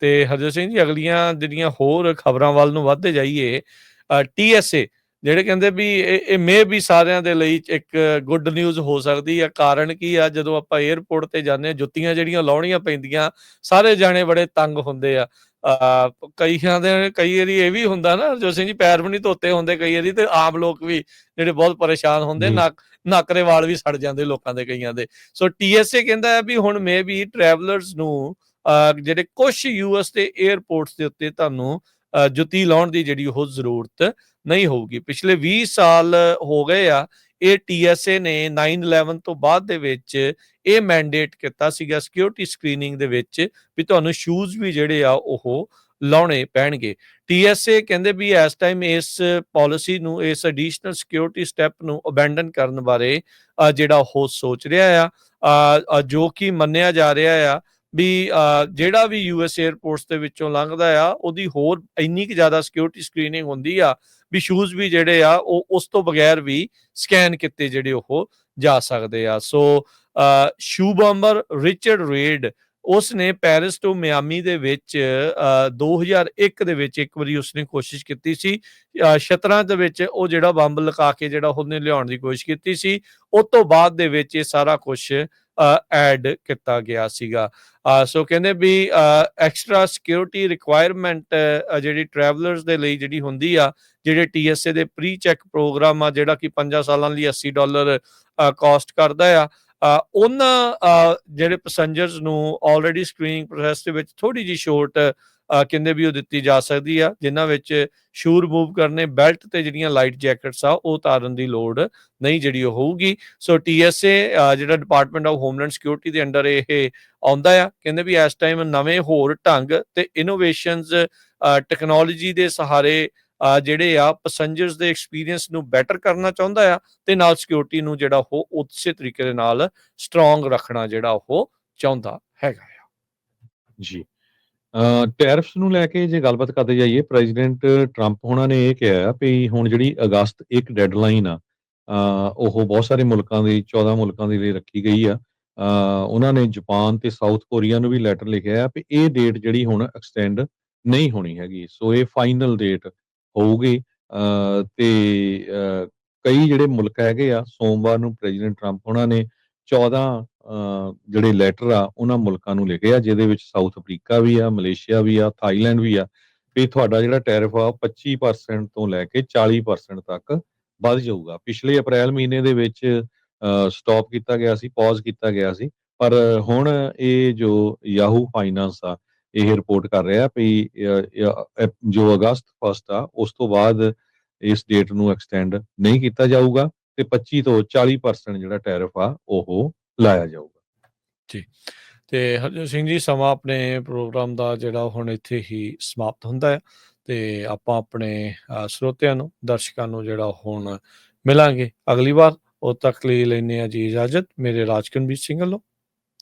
ਤੇ ਹਰਜੋਤ ਸਿੰਘ ਜੀ ਅਗਲੀਆਂ ਜਿਹੜੀਆਂ ਹੋਰ ਖਬਰਾਂ ਵੱਲ ਨੂੰ ਵਧਦੇ ਜਾਈਏ ਟੀਐਸਏ ਜਿਹੜੇ ਕਹਿੰਦੇ ਵੀ ਇਹ ਮੇ ਵੀ ਸਾਰਿਆਂ ਦੇ ਲਈ ਇੱਕ ਗੁੱਡ ਨਿਊਜ਼ ਹੋ ਸਕਦੀ ਆ ਕਾਰਨ ਕੀ ਆ ਜਦੋਂ ਆਪਾਂ 에ਅਰਪੋਰਟ ਤੇ ਜਾਂਦੇ ਜੁੱਤੀਆਂ ਜਿਹੜੀਆਂ ਲਾਉਣੀਆਂ ਪੈਂਦੀਆਂ ਸਾਰੇ ਜਾਣੇ ਬੜੇ ਤੰਗ ਹੁੰਦੇ ਆ ਕਈਆਂ ਦੇ ਕਈ ਵਾਰੀ ਇਹ ਵੀ ਹੁੰਦਾ ਨਾ ਜੋ ਸਿੰਘ ਜੀ ਪੈਰ ਵੀ ਨਹੀਂ ਧੋਤੇ ਹੁੰਦੇ ਕਈ ਵਾਰੀ ਤੇ ਆਮ ਲੋਕ ਵੀ ਜਿਹੜੇ ਬਹੁਤ ਪਰੇਸ਼ਾਨ ਹੁੰਦੇ। ਨੱਕ ਨੱਕ ਦੇ ਵਾਲ ਵੀ ਸੜ ਜਾਂਦੇ ਲੋਕਾਂ ਦੇ ਕਈਆਂ ਦੇ ਸੋ ਟੀਐਸਏ ਕਹਿੰਦਾ ਹੈ ਵੀ ਹੁਣ ਮੇ ਵੀ ਟਰੈਵਲਰਸ ਨੂੰ ਜਿਹੜੇ ਕੁਝ ਯੂਐਸ ਦੇ 에ਅਰਪੋਰਟਸ ਦੇ ਉੱਤੇ ਤੁਹਾਨੂੰ, ਅਹ, ਜੁੱਤੀ ਲਾਉਣ ਦੀ ਜਿਹੜੀ ਉਹ ਜ਼ਰੂਰਤ ਨਹੀਂ ਹੋਊਗੀ। ਪਿਛਲੇ 20 ਸਾਲ ਹੋ ਗਏ ਆ, ਇਹ ਟੀਐਸਏ ਨੇ 9/11 ਤੋਂ ਬਾਅਦ ਦੇ ਵਿੱਚ ਇਹ ਮੈਂਡੇਟ ਕੀਤਾ ਸੀਗਾ ਸਿਕਿਉਰਿਟੀ ਸਕਰੀਨਿੰਗ ਦੇ ਵਿੱਚ ਵੀ ਤੁਹਾਨੂੰ ਸ਼ੂਜ਼ ਵੀ ਜਿਹੜੇ ਆ ਉਹ ਲਾਉਣੇ ਪੈਣਗੇ। ਟੀਐਸਏ ਕਹਿੰਦੇ ਵੀ ਇਸ ਟਾਈਮ ਇਸ ਪਾਲਿਸੀ ਨੂੰ, ਇਸ ਐਡੀਸ਼ਨਲ ਸਿਕਿਉਰਿਟੀ ਸਟੈਪ ਨੂੰ ਅਬੈਂਡਨ ਕਰਨ ਬਾਰੇ ਜਿਹੜਾ ਉਹ ਸੋਚ ਰਿਹਾ ਆ ਜੋ ਕਿ ਮੰਨਿਆ ਜਾ ਰਿਹਾ ਆ ਵੀ ਜਿਹੜਾ ਵੀ ਯੂਐਸ 에ਅਰਪੋਰਟਸ ਦੇ ਵਿੱਚੋਂ ਲੰਘਦਾ ਆ ਉਹਦੀ ਹੋਰ ਇੰਨੀ ਕਿ ਜ਼ਿਆਦਾ ਸਿਕਿਉਰਿਟੀ ਸਕਰੀਨਿੰਗ ਹੁੰਦੀ ਆ ਵੀ ਸ਼ੂਜ਼ ਵੀ ਜਿਹੜੇ ਆ ਉਹ ਉਸ ਤੋਂ ਬਗੈਰ ਵੀ ਸਕੈਨ ਕੀਤੇ ਜਿਹੜੇ ਉਹ ਜਾ ਸਕਦੇ ਆ। So shoe bomber Richard Reid ਉਸ ਨੇ ਪੈਰਿਸ ਤੋਂ ਮਿਆਮੀ ਦੇ ਵਿੱਚ ਅ, 2001 ਦੇ ਵਿੱਚ ਇੱਕ ਵਾਰੀ ਉਸਨੇ ਕੋਸ਼ਿਸ਼ ਕੀਤੀ ਸੀ। ਅ, ਸ਼ਤਰਾਂ ਦੇ ਵਿੱਚ ਉਹ ਜਿਹੜਾ ਬੰਬ ਲਗਾ ਕੇ ਜਿਹੜਾ ਉਹਨੇ ਲਿਆਉਣ ਦੀ ਕੋਸ਼ਿਸ਼ ਕੀਤੀ ਸੀ ਉਸ ਤੋਂ ਬਾਅਦ ਦੇ ਵਿੱਚ ਇਹ ਸਾਰਾ ਕੁਝ ਐਡ ਕੀਤਾ ਗਿਆ ਸੀਗਾ। ਸੋ ਕਹਿੰਦੇ ਵੀ ਐਕਸਟਰਾ ਸਿਕਿਉਰਿਟੀ ਰਿਕੁਆਇਰਮੈਂਟ ਜਿਹੜੀ ਟਰੈਵਲਰਸ ਦੇ ਲਈ ਜਿਹੜੀ ਹੁੰਦੀ ਆ, ਜਿਹੜੇ ਟੀਐਸਏ ਦੇ ਪ੍ਰੀ ਚੈੱਕ ਪ੍ਰੋਗਰਾਮ ਆ, ਜਿਹੜਾ ਕਿ 5 ਸਾਲਾਂ ਲਈ 80 ਡਾਲਰ ਕਾਸਟ ਕਰਦਾ ਆ ਉਹਨਾਂ ਜਿਹੜੇ ਪੈਸੇਂਜਰਸ ਨੂੰ ਆਲਰੇਡੀ ਸਕਰੀਨਿੰਗ ਪ੍ਰੋਸੈਸ ਦੇ ਵਿੱਚ ਥੋੜੀ ਜੀ ਛੋਟ ਕਹਿੰਦੇ ਵੀ ਉਹ ਦਿੱਤੀ ਜਾ ਸਕਦੀ ਆ, ਜਿਨ੍ਹਾਂ ਵਿੱਚ ਸ਼ੂ ਰਿਮੂਵ ਕਰਨੇ, ਬੈਲਟ ਤੇ ਜਿਹੜੀਆਂ ਲਾਈਟ ਜੈਕਟਸ ਆ, ਉਹ ਤਾਰਨ ਦੀ ਲੋੜ ਨਹੀਂ ਜਿਹੜੀ ਉਹ ਹੋਊਗੀ। ਸੋ ਟੀਐਸਏ ਜਿਹੜਾ ਡਿਪਾਰਟਮੈਂਟ ਆਫ ਹੋਮਲੈਂਡ ਸਿਕਿਉਰਿਟੀ ਦੇ ਅੰਡਰ ਇਹ ਆਉਂਦਾ ਆ, ਕਹਿੰਦੇ ਵੀ ਇਸ ਟਾਈਮ ਨਵੇਂ ਹੋਰ ਢੰਗ ਤੇ ਇਨੋਵੇਸ਼ਨਸ ਟੈਕਨੋਲੋਜੀ ਦੇ ਸਹਾਰੇ ਜਿਹੜੇ ਆ ਪੈਸੇਂਜਰਸ ਦੇ ਐਕਸਪੀਰੀਅੰਸ ਨੂੰ ਬੈਟਰ ਕਰਨਾ ਚਾਹੁੰਦਾ ਆ ਤੇ ਨਾਲ ਸਿਕਿਉਰਿਟੀ ਨੂੰ ਜਿਹੜਾ ਉਹ ਉਸੇ ਤਰੀਕੇ ਦੇ ਨਾਲ ਸਟਰੋਂਗ ਰੱਖਣਾ ਜਿਹੜਾ ਉਹ ਚਾਹੁੰਦਾ ਹੈਗਾ ਆ। ਜੀ। ਟੈਰਿਫਸ ਨੂੰ ਲੈ ਕੇ ਜੇ ਗੱਲਬਾਤ ਕਰਦੇ ਜਾਈਏ ਪ੍ਰੈਜ਼ੀਡੈਂਟ ਟਰੰਪ ਹੋਣਾ ਨੇ ਇਹ ਕਿਹਾ ਵੀ ਹੁਣ ਜਿਹੜੀ ਅਗਸਤ ਇੱਕ ਡੈਡਲਾਈਨ ਆ ਉਹ ਬਹੁਤ ਸਾਰੇ ਮੁਲਕਾਂ ਦੀ 14 ਮੁਲਕਾਂ ਦੇ ਲਈ ਰੱਖੀ ਗਈ ਆ। ਉਹਨਾਂ ਨੇ ਜਾਪਾਨ ਤੇ ਸਾਊਥ ਕੋਰੀਆ ਨੂੰ ਵੀ ਲੈਟਰ ਲਿਖਿਆ ਆ ਵੀ ਇਹ ਡੇਟ ਜਿਹੜੀ ਹੁਣ ਐਕਸਟੈਂਡ ਨਹੀਂ ਹੋਣੀ ਹੈਗੀ। ਸੋ ਇਹ ਫਾਈਨਲ ਡੇਟ ਹੋਊਗੀ। ਅ, ਤੇ ਕਈ ਜਿਹੜੇ ਮੁਲਕ ਹੈਗੇ ਆ ਸੋਮਵਾਰ ਨੂੰ ਪ੍ਰੈਜ਼ੀਡੈਂਟ ਟਰੰਪ ਉਹਨਾਂ ਨੇ 14 ਅ, ਜਿਹੜੇ ਲੈਟਰ ਆ ਉਹਨਾਂ ਮੁਲਕਾਂ ਨੂੰ ਲਿਖੇ ਆ ਜਿਹਦੇ ਵਿੱਚ ਸਾਊਥ ਅਫਰੀਕਾ ਵੀ ਆ ਮਲੇਸ਼ੀਆ ਵੀ ਆ ਥਾਈਲੈਂਡ ਵੀ ਆ ਵੀ ਤੁਹਾਡਾ ਜਿਹੜਾ ਟੈਰਿਫ ਆ ਉਹ 25% ਤੋਂ ਲੈ ਕੇ 40% ਤੱਕ ਵੱਧ ਜਾਊਗਾ। ਪਿਛਲੇ ਅਪ੍ਰੈਲ ਮਹੀਨੇ ਦੇ ਵਿੱਚ ਸਟਾਪ ਕੀਤਾ ਗਿਆ ਸੀ ਪੌਜ਼ ਕੀਤਾ ਗਿਆ ਸੀ ਪਰ ਹੁਣ ਇਹ ਜੋ ਯਾਹੂ ਫਾਈਨਾਂਸ ਆ ਇਹ ਰਿਪੋਰਟ ਕਰ ਰਿਹਾ ਵੀ ਜੋ ਅਗਸਤ 1 ਆ ਉਸ ਤੋਂ ਬਾਅਦ ਇਸ ਡੇਟ ਨੂੰ ਐਕਸਟੈਂਡ ਨਹੀਂ ਕੀਤਾ ਜਾਊਗਾ। ਤੇ 25 ਤੋਂ 40% ਜਿਹੜਾ ਟੈਰਿਫ ਆ, ਉਹ ਲਾਇਆ ਜਾਊਗਾ। ਜੀ। ਤੇ ਹਰਜੋਤ ਸਿੰਘ ਜੀ, ਸਮਾਂ ਆਪਣੇ ਪ੍ਰੋਗਰਾਮ ਦਾ ਜਿਹੜਾ ਹੁਣ ਇੱਥੇ ਹੀ ਸਮਾਪਤ ਹੁੰਦਾ ਹੈ ਤੇ ਆਪਾਂ ਆਪਣੇ ਸਰੋਤਿਆਂ ਨੂੰ, ਦਰਸ਼ਕਾਂ ਨੂੰ ਜਿਹੜਾ ਹੁਣ ਮਿਲਾਂਗੇ। ਅਗਲੀ ਵਾਰ ਉਹ ਤੱਕ ਲਈ ਲੈਨੇ ਆ ਜੀ ਇਜਾਜ਼ਤ। ਮੇਰੇ ਰਾਜਕਨਵੀਰ ਸਿੰਘ ਵੱਲੋਂ।